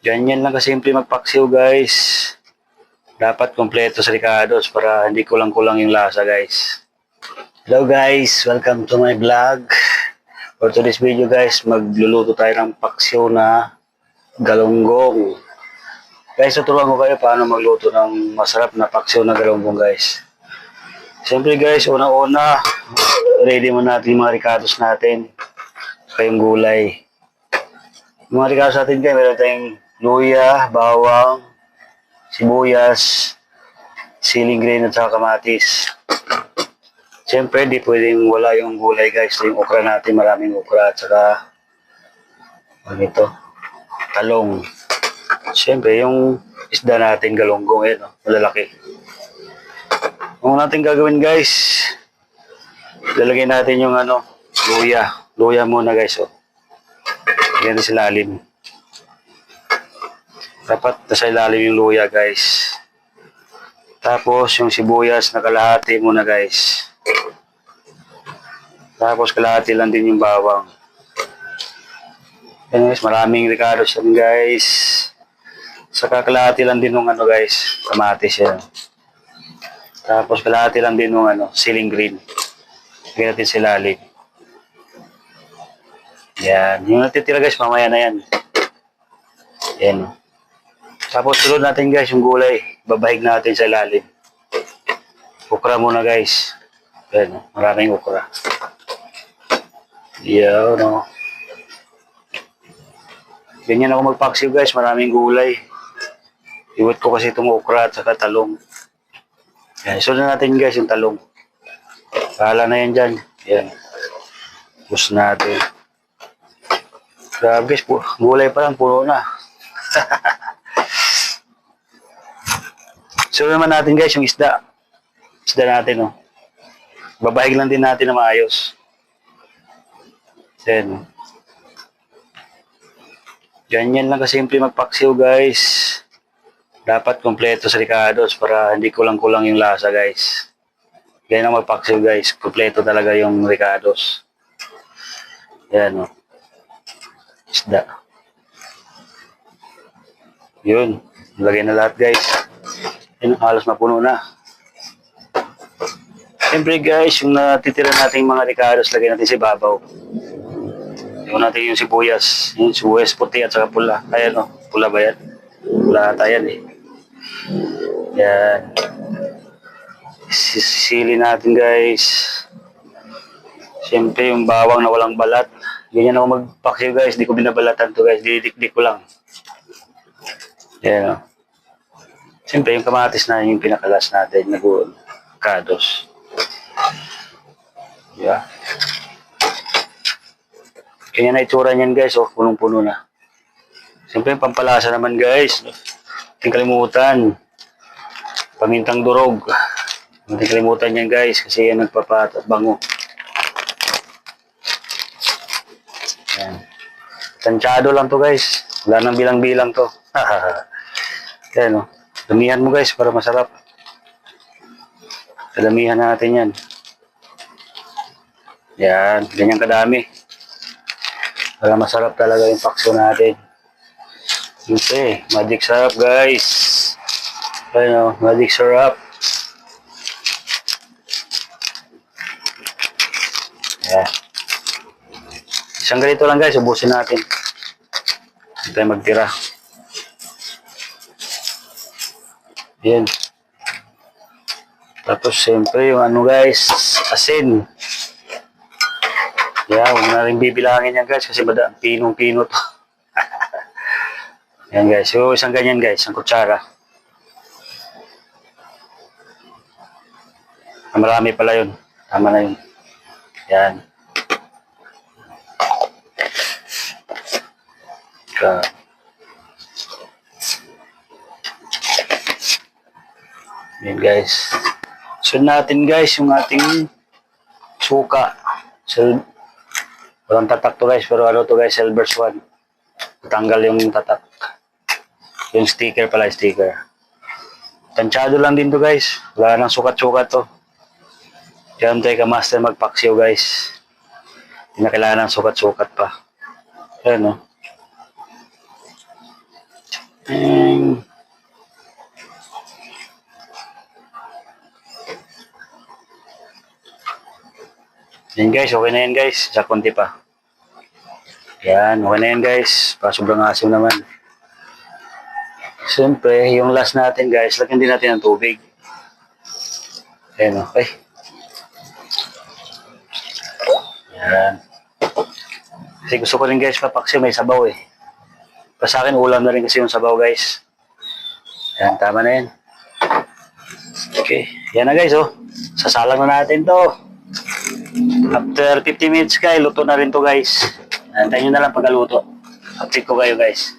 Ganyan lang kasimple magpaksiw guys. Dapat kompleto sa ricados para hindi kulang-kulang yung lasa guys. Hello guys, welcome to my vlog. For today's video guys, magluluto tayo ng paksiw na galunggong. Guys, tuturuan ko kayo paano magluto ng masarap na paksiw na galunggong guys. Siyempre guys, una-una, ready mo natin yung mga ricados natin. Saka yung gulay. Yung mga ricados natin guys, meron tayong luya, bawang, sibuyas, siling green at saka kamatis. Siyempre, di pwedeng wala yung gulay guys. Yung okra natin, maraming okra at saka ano ito, talong. Siyempre, yung isda natin, galunggong, eh, no? malalaki. Ang natin gagawin guys, lalagay natin yung ano, luya. Luya muna guys, oh. Natin sa lalim. Dapat nasa ilalim yung luya guys. Tapos yung sibuyas na kalahati muna guys. Tapos kalahati lang din yung bawang. Yan guys, maraming ricados yan guys. Saka kalahati lang din ng ano guys, kamatis yan. Tapos kalahati lang din ng ano, siling green. Lagyan natin sa ilalim. Yan. Yung natitira guys, mamaya na yan. Yan. oh. Tapos sunod natin guys yung gulay. Babahig natin sa ilalim. Ukra muna guys. Yan. oh. Maraming ukra. Yan. No. Ganyan ako magpaksiw guys. Maraming gulay. Iwat ko kasi itong ukra at saka talong. Yan. Sunod natin guys yung talong. Bahala na yan dyan. Yan. Bus natin. Grabe gulay pa lang, puno na. so naman natin guys, yung isda. Isda natin, oh. Babahig lang din natin na maayos. Yan. Ganyan lang kasimple magpaksiw guys. Dapat kompleto sa ricados para hindi kulang-kulang yung lasa guys. Ganyan ang magpaksiw guys. Kompleto talaga yung ricados. Yan, oh isda. Yun. Lagay na lahat guys. Yun, halos mapuno na. Siyempre guys, yung natitira nating mga ricados, lagay natin sa ibabaw. Yung natin yung sibuyas. Yung sibuyas puti at saka pula. Ayan o, pula ba yan? Pula ata yan eh. Yan. Sisili natin guys. Siyempre yung bawang na walang balat. Ganyan ako magpaksiw guys. Di ko binabalatan to guys. Didikdik ko lang. Yan o. Siyempre yung kamatis na yung pinakalas natin. Nag- kados. Yeah. Kanya na itsura niyan guys. Oh, punong-puno na. Siyempre pampalasa naman guys. Hindi kalimutan. Pamintang durog. Hindi kalimutan yan guys. Kasi yan nagpapabango. Yan. Tansyado lang to guys. Wala nang bilang-bilang to. Yan o. Damihan mo guys para masarap. Damihan natin yan. Yan. Ganyan kadami. Para masarap talaga yung pakso natin. Okay. Magic syrup guys. Ayun o. Magic syrup. Yan. Isang ganito lang guys, ubusin natin. Hindi tayo magtira. Yan. Tapos siyempre yung ano guys, asin. Yan, huwag na rin bibilangin yan guys kasi bada, pinong-pino to. yan guys, so isang ganyan guys, isang kutsara. Ah, Marami pala yun. Tama na yun. Yan. Ka. Yan guys. So natin guys yung ating suka. So, walang tatak to guys pero ano to guys silver swan. Tanggal yung tatak. Yung sticker pala sticker. Tansyado lang din to guys. Wala nang sukat-sukat to. Diyan tayo ka master magpaksiw guys. Hindi na kailangan ng sukat-sukat pa. Ayan no. And, yan guys, okay na yan guys. Sa konti pa. Yan, okay na yan guys. Pa sobrang asim naman. Siyempre, yung last natin guys, lagyan din natin ng tubig. Ayan, okay. Yan. Kasi gusto ko rin guys papaksi may sabaw eh. Pa sa akin ulam na rin kasi yung sabaw guys. Yan, tama na yan. Okay, yan na guys oh. Sasalang na natin to. After 50 minutes guys, luto na rin to guys. Antayin nyo na lang pagkaluto. Update ko kayo guys.